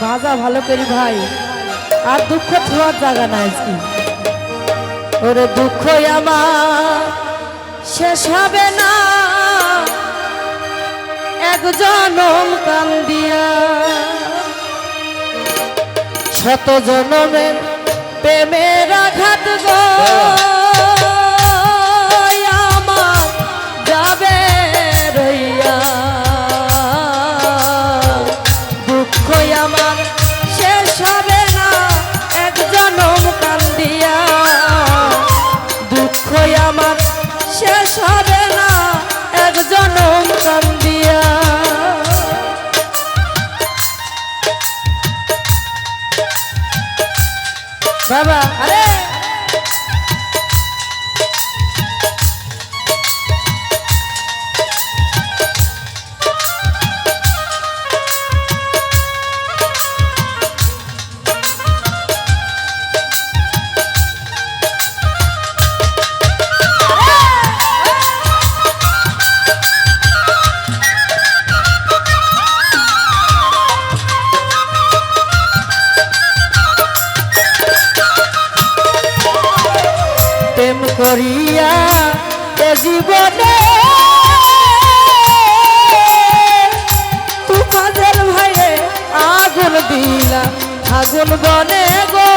ভাজা ভালো করি ভাই। আর দুঃখ ছোঁয়ার জায়গা নাই আজকে। ওরে দুঃখ আমার, শেষ হবে না। এক জনম কান্দিয়া শত জনমের প্রেমের আঘাত গো। শেষ হবে না একজন কান্দিয়া বাবা আরে! করিয়া এ জীবনে তুফানের ভাইরে আগুন দিলা আগুন বনে গো।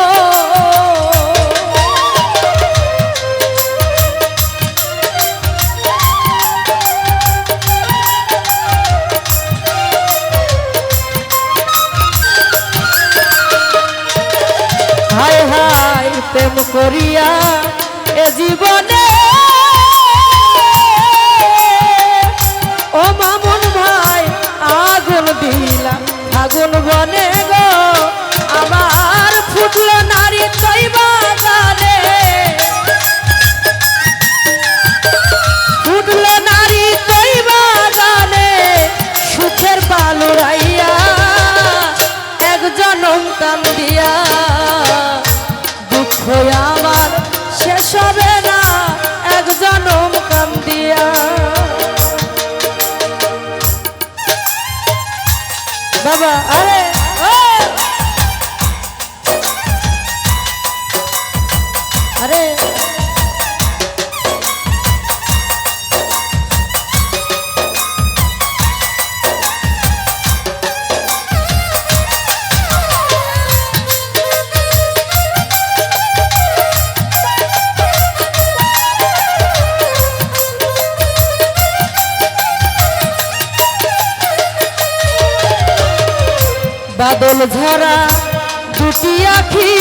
আরে। বাদল ঝরা দুটি আখি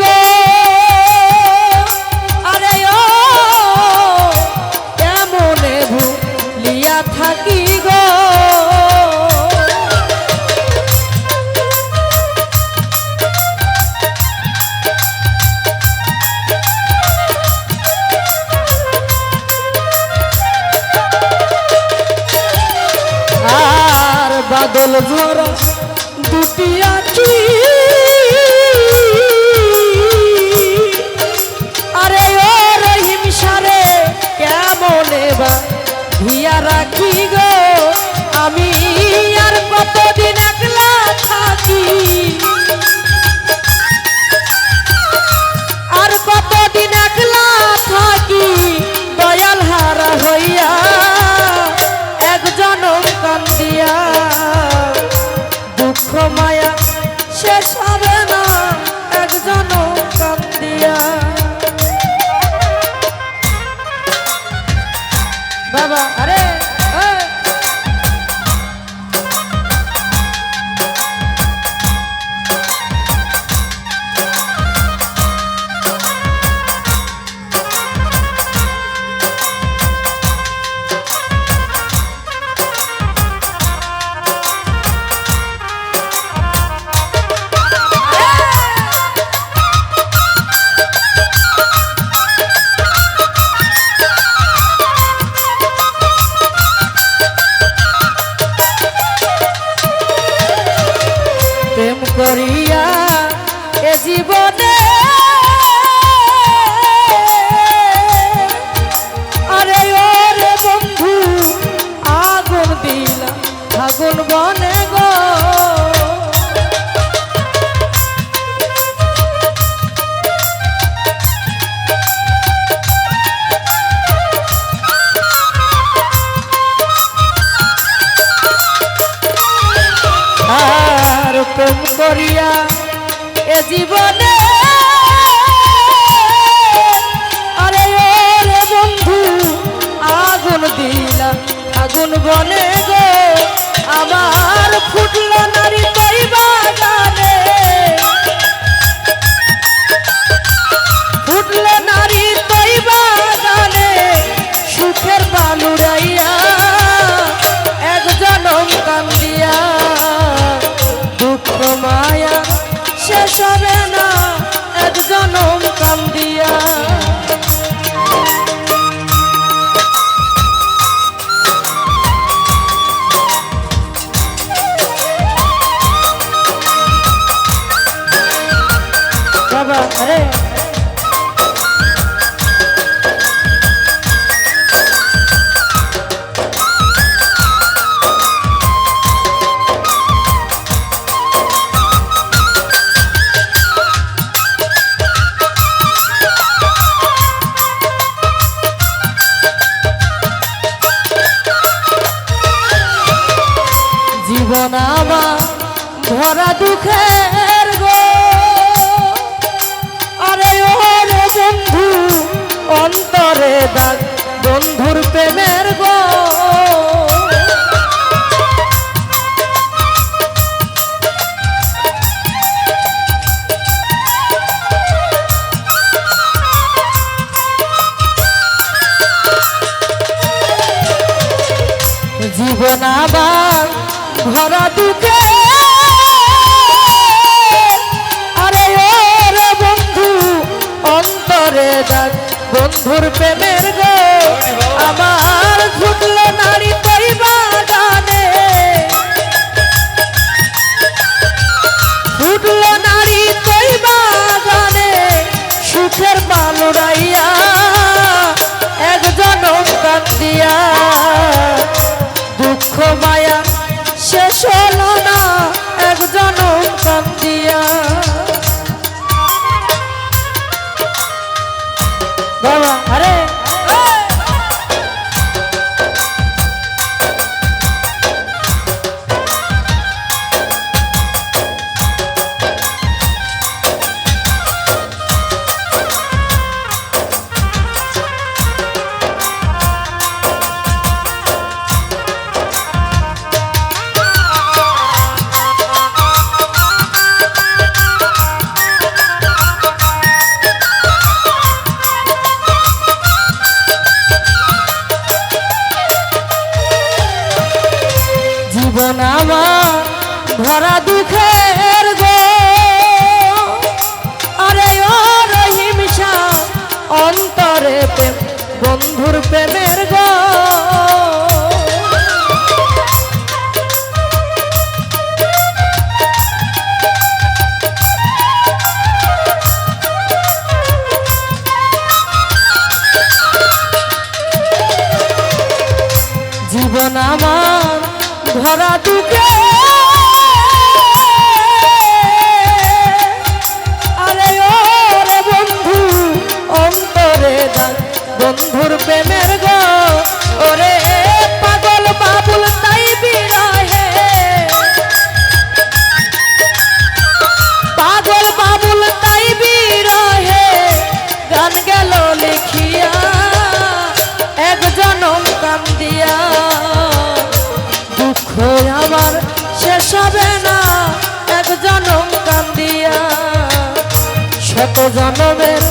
গো। আরে ও কেমনে ভুলিয়া থাকি গো। আর বাদল ঝরা দুটি জীবনে কোন বনে গো আমার ফুটলো নারী জীবন আবার ভরা দুঃখে আরে ওরে বন্ধু অন্তরে ডাক বন্ধুর প্রেমের গো। আমার ছুটল নারী মন আমার ভরা দুঃখের গো। আরে ও রহিম শাহ অন্তরে প্রেম বন্ধুর প্রেমে জনমের